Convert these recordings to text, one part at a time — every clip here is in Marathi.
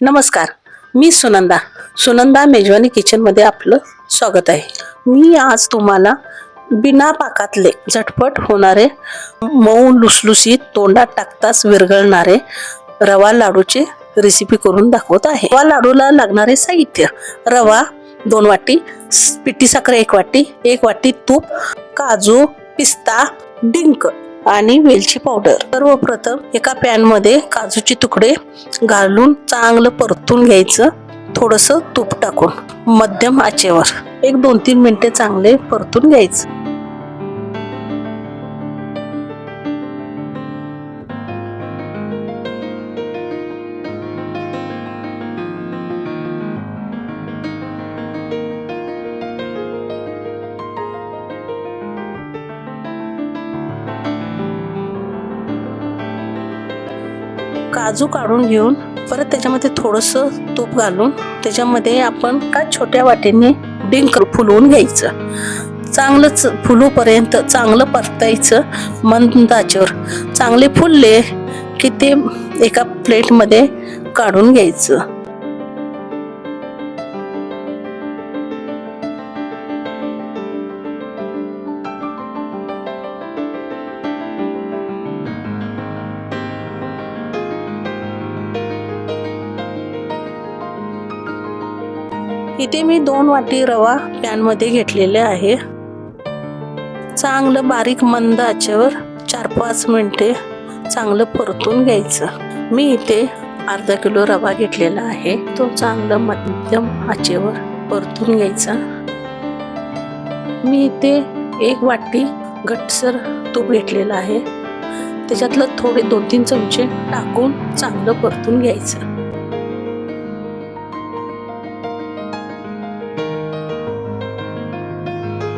नमस्कार मी सुनंदा. सुनंदा मेजवानी किचनमध्ये आपलं स्वागत आहे. मी आज तुम्हाला बिना पाकातले झटपट होणारे मऊ लुसलुसीत तोंडात टाकताच विरघळणारे रवा लाडूची रेसिपी करून दाखवत आहे. रवा लाडूला लागणारे साहित्य रवा दोन वाटी पिठी साखर एक वाटी एक वाटी तूप काजू पिस्ता डिंक आणि वेलची पावडर सर्वप्रथम एका पॅनमध्ये काजूचे तुकडे घालून चांगलं परतून घ्यायचं. थोडस तूप टाकून मध्यम आचेवर. एक दोन तीन मिनिटे चांगले परतून घ्यायचं. काजू काढून घेऊन परत त्याच्यामध्ये थोडस तूप घालून त्याच्यामध्ये आपण काय छोट्या वाटीने डिंक फुलवून घ्यायचं. चांगलंच फुलूपर्यंत चांगलं परतायचं मंद चांगले फुलले की ते एका प्लेटमध्ये काढून घ्यायचं. इथे मी दोन वाटी रवा पॅनमध्ये घेतलेले आहे. चांगलं बारीक मंद आचेवर चार पाच मिनिटे चांगलं परतून घ्यायचं. मी इथे अर्धा किलो रवा घेतलेला आहे. तो चांगलं मध्यम आचेवर परतून घ्यायचा. मी इथे एक वाटी घटसर तूप घेतलेलं आहे. त्याच्यातलं थोडे दोन तीन चमचे टाकून चांगलं परतून घ्यायचं.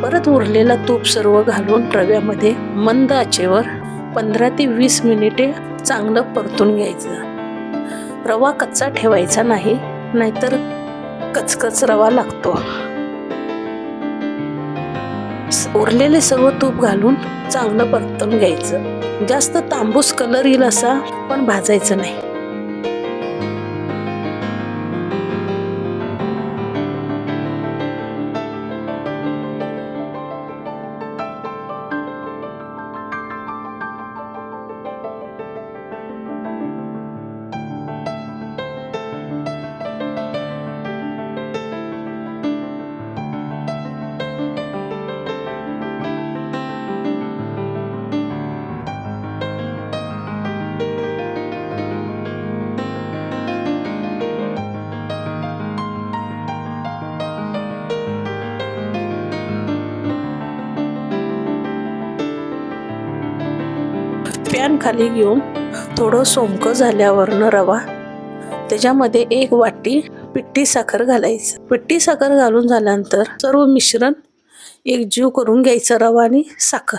परत उरलेला तूप सर्व घालून रव्यामध्ये मंद आचेवर पंधरा ते वीस मिनिटे चांगलं परतून घ्यायचं. रवा कच्चा ठेवायचा नाही नाहीतर कचकच रवा लागतो. उरलेले सर्व तूप घालून चांगलं परतून घ्यायचं. जास्त तांबूस कलर येईल असा पण भाजायचं नाही. पॅन खाली घेऊन थोडं सोमकं झाल्यावरनं रवा. त्याच्यामध्ये एक वाटी पिट्टी साखर घालायचं. पिट्टी साखर घालून झाल्यानंतर सर्व मिश्रण एक जीव करून घ्यायचं रवा आणि साखर.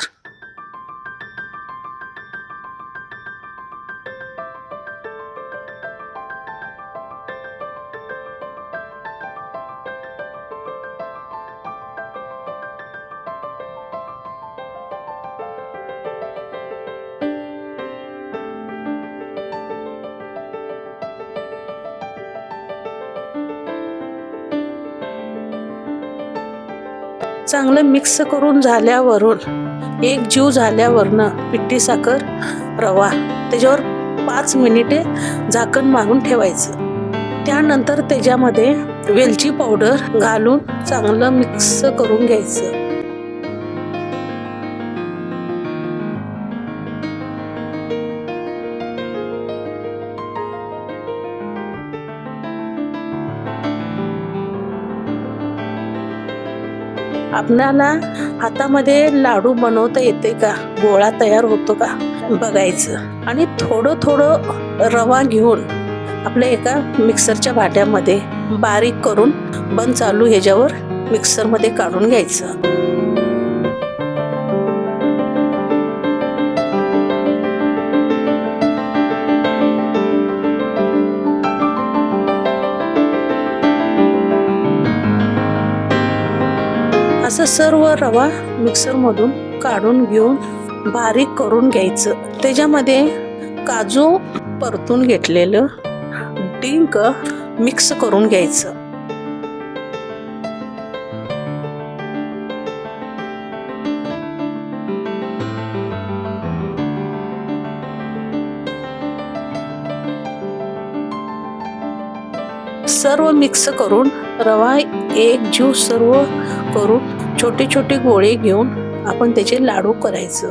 चांगलं मिक्स करून झाल्यावरून एक जीव झाल्यावरनं पिठी साखर रवा त्याच्यावर पाच मिनिटे झाकण मारून ठेवायचं. त्यानंतर त्याच्यामध्ये वेलची पावडर घालून चांगलं मिक्स करून घ्यायचं. आपणाला हातामध्ये लाडू बनवता येते का? गोळा तयार होतो का? बघायचं. आणि थोडं थोडं रवा घेऊन आपल्या एका मिक्सरच्या भाट्यामध्ये बारीक करून बंद चालू ह्याच्यावर मिक्सरमध्ये काढून घ्यायचं. असं सर्व रवा मिक्सरमधून काढून घेऊन बारीक करून घ्यायचं. त्याच्यामध्ये काजू परतून घेतलेलं डिंक मिक्स करून घ्यायचं. सर्व मिक्स करून रवा एक जीव सर्व करून छोटे छोटे गोळे घेऊन आपण त्याचे लाडू करायचं.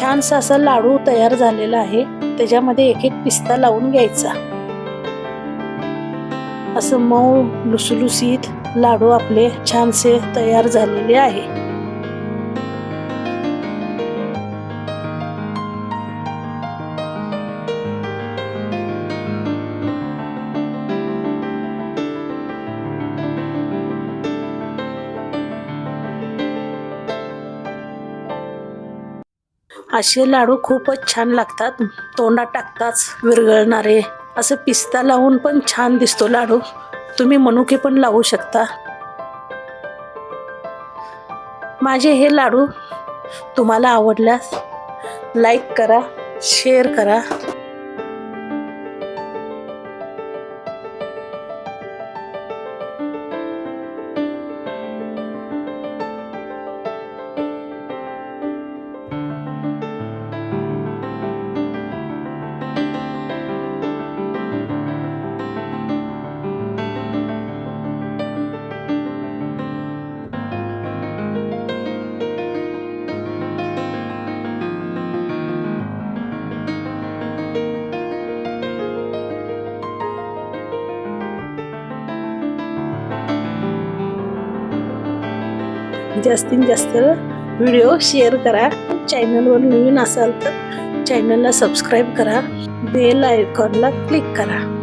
छानसा असा लाडू तयार झालेला आहे. त्याच्यामध्ये एक एक पिस्ता लावून घ्यायचा. असं मऊ लुसलुसीत लाडू आपले छानसे तयार झालेले आहे. असे लाडू खूपच छान लागतात. तोंडात टाकताच विरघळणारे. असं पिस्ता लावून पण छान दिसतो लाडू. तुम्ही मनुके पण लावू शकता. माझे हे लाडू तुम्हाला आवडल्यास लाईक करा शेअर करा. जास्तीत जास्त व्हिडिओ शेअर करा. चॅनलवर नवीन असाल तर चॅनलला सबस्क्राईब करा. बेल आयकॉनला क्लिक करा.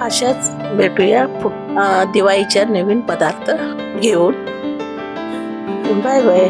अशाच भेटूया दिवाळीच्या नवीन पदार्थ घेऊन. Bye bye.